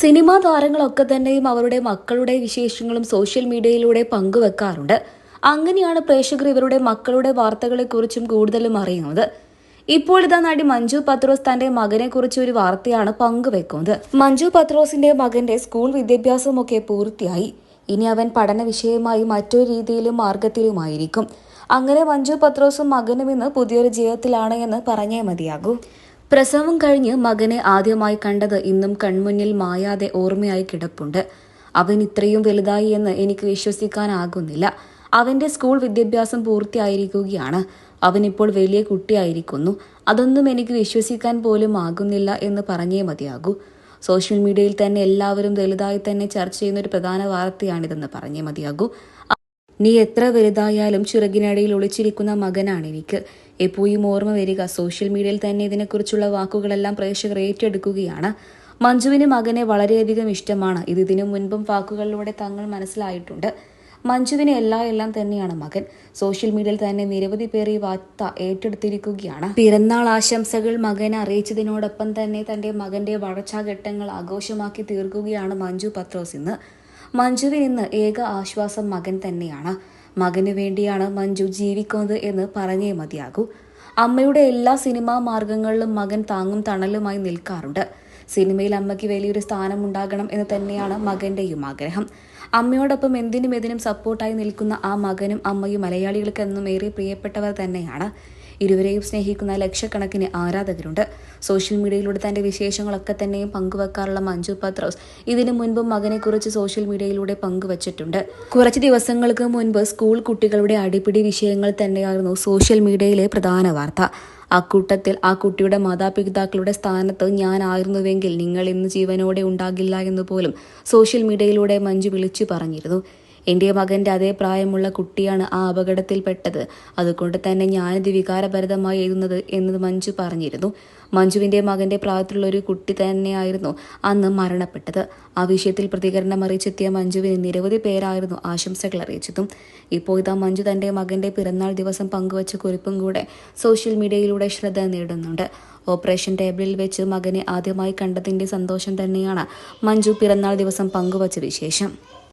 Cinema താരങ്ങളൊക്കെ തന്നെയും അവരുടെ മക്കളുടെ വിശേഷങ്ങളും സോഷ്യൽ മീഡിയയിലൂടെ പങ്കുവെക്കാറുണ്ട്. അങ്ങനെയാണ് പ്രേക്ഷകർ ഇവരുടെ മക്കളുടെ വാർത്തകളെക്കുറിച്ചും കൂടുതലും അറിയുന്നത്. ഇപ്പോൾ ഇതാ നടി മഞ്ജു പത്രോസ് തന്റെ മകനെ കുറിച്ച് ഒരു വാർത്തയാണ് പങ്കുവെക്കുന്നത്. മഞ്ജു പത്രോസിന്റെ മകന്റെ സ്കൂൾ വിദ്യാഭ്യാസമൊക്കെ പൂർത്തിയായി. ഇനി അവൻ പഠന വിഷയമായി മറ്റൊരു രീതിയിലും മാർഗത്തിലുമായിരിക്കും. അങ്ങനെ മഞ്ജു പത്രോസും മകനും ഇന്ന് പുതിയൊരു ജീവിതത്തിലാണ് എന്ന് പറഞ്ഞേ മതിയാകൂ. പ്രസവം കഴിഞ്ഞ് മകനെ ആദ്യമായി കണ്ടത് ഇന്നും കൺമുന്നിൽ മായാതെ ഓർമ്മയായി കിടപ്പുണ്ട്. അവൻ ഇത്രയും വലുതായി എന്ന് എനിക്ക് വിശ്വസിക്കാനാകുന്നില്ല. അവന്റെ സ്കൂൾ വിദ്യാഭ്യാസം പൂർത്തിയായിരിക്കുകയാണ്. അവൻ ഇപ്പോൾ വലിയ കുട്ടിയായിരിക്കുന്നു. അതൊന്നും എനിക്ക് വിശ്വസിക്കാൻ പോലും ആകുന്നില്ല എന്ന് പറഞ്ഞേ മതിയാകൂ. സോഷ്യൽ മീഡിയയിൽ തന്നെ എല്ലാവരും വലുതായി തന്നെ ചർച്ച ചെയ്യുന്ന ഒരു പ്രധാന വാർത്തയാണിതെന്ന് പറഞ്ഞേ മതിയാകൂ. നീ എത്ര വലുതായാലും ചിറകിനടിയിൽ ഒളിച്ചിരിക്കുന്ന മകനാണ് എനിക്ക്. എപ്പോഴും ഓർമ്മ വരിക സോഷ്യൽ മീഡിയയിൽ തന്നെ ഇതിനെക്കുറിച്ചുള്ള വാക്കുകളെല്ലാം പ്രേക്ഷകർ ഏറ്റെടുക്കുകയാണ്. മഞ്ജുവിന് മകനെ വളരെയധികം ഇഷ്ടമാണ്. ഇത് ഇതിനു മുൻപും വാക്കുകളിലൂടെ തങ്ങൾ മനസ്സിലായിട്ടുണ്ട്. മഞ്ജുവിന് എല്ലാ എല്ലാം തന്നെയാണ് മകൻ. സോഷ്യൽ മീഡിയയിൽ തന്നെ നിരവധി പേർ ഈ വാർത്ത ഏറ്റെടുത്തിരിക്കുകയാണ്. പിറന്നാൾ ആശംസകൾ മകനെ അറിയിച്ചതിനോടൊപ്പം തന്നെ തന്റെ മകന്റെ വളർച്ചാഘട്ടങ്ങൾ ആഘോഷമാക്കി തീർക്കുകയാണ് മഞ്ജു പത്രോസ് ഇന്ന്. മഞ്ജുവിന് ഇന്ന് ഏക ആശ്വാസം മകൻ തന്നെയാണ്. മകന് വേണ്ടിയാണ് മഞ്ജു ജീവിക്കുന്നത് എന്ന് പറഞ്ഞേ മതിയാകൂ. അമ്മയുടെ എല്ലാ സിനിമാ മാർഗങ്ങളിലും മകൻ താങ്ങും തണലുമായി നിൽക്കാറുണ്ട്. സിനിമയിൽ അമ്മയ്ക്ക് വലിയൊരു സ്ഥാനം ഉണ്ടാകണം എന്ന് തന്നെയാണ് മകന്റെയും ആഗ്രഹം. അമ്മയോടൊപ്പം എന്തിനും എതിനും സപ്പോർട്ടായി നിൽക്കുന്ന ആ മകനും അമ്മയും മലയാളികൾക്ക് എന്നും ഏറെ പ്രിയപ്പെട്ടവർ തന്നെയാണ്. ഇരുവരെയും സ്നേഹിക്കുന്ന ലക്ഷക്കണക്കിന് ആരാധകരുണ്ട്. സോഷ്യൽ മീഡിയയിലൂടെ തന്റെ വിശേഷങ്ങളൊക്കെ തന്നെയും പങ്കുവെക്കാറുള്ള മഞ്ജു പത്രോസ് ഇതിനു മുൻപും മകനെക്കുറിച്ച് സോഷ്യൽ മീഡിയയിലൂടെ പങ്കുവച്ചിട്ടുണ്ട്. കുറച്ച് ദിവസങ്ങൾക്ക് മുൻപ് സ്കൂൾ കുട്ടികളുടെ അടിപിടി വിഷയങ്ങൾ തന്നെയായിരുന്നു സോഷ്യൽ മീഡിയയിലെ പ്രധാന വാർത്ത. അക്കൂട്ടത്തിൽ ആ കുട്ടിയുടെ മാതാപിതാക്കളുടെ സ്ഥാനത്ത് ഞാനായിരുന്നുവെങ്കിൽ നിങ്ങൾ ഇന്ന് ജീവനോടെ ഉണ്ടാകില്ല എന്ന് പോലും സോഷ്യൽ മീഡിയയിലൂടെ മഞ്ജു വിളിച്ചു പറഞ്ഞിരുന്നു. എന്റെ മകന്റെ അതേ പ്രായമുള്ള കുട്ടിയാണ് ആ അപകടത്തിൽപ്പെട്ടത്. അതുകൊണ്ട് തന്നെ ഞാനിത് വികാരഭരിതമായി എഴുതുന്നത് എന്ന് മഞ്ജു പറഞ്ഞിരുന്നു. മഞ്ജുവിന്റെ മകന്റെ പ്രായത്തിലുള്ള ഒരു കുട്ടി തന്നെയായിരുന്നു അന്ന് മരണപ്പെട്ടത്. ആ വിഷയത്തിൽ പ്രതികരണം അറിയിച്ചെത്തിയ മഞ്ജുവിന് നിരവധി പേരായിരുന്നു ആശംസകൾ അറിയിച്ചതും. ഇപ്പോൾ ഇതാ മഞ്ജു തന്റെ മകന്റെ പിറന്നാൾ ദിവസം പങ്കുവച്ച കുറിപ്പും കൂടെ സോഷ്യൽ മീഡിയയിലൂടെ ശ്രദ്ധ നേടുന്നുണ്ട്. ഓപ്പറേഷൻ ടേബിളിൽ വെച്ച് മകനെ ആദ്യമായി കണ്ടതിന്റെ സന്തോഷം തന്നെയാണ് മഞ്ജു പിറന്നാൾ ദിവസം പങ്കുവച്ച വിശേഷം.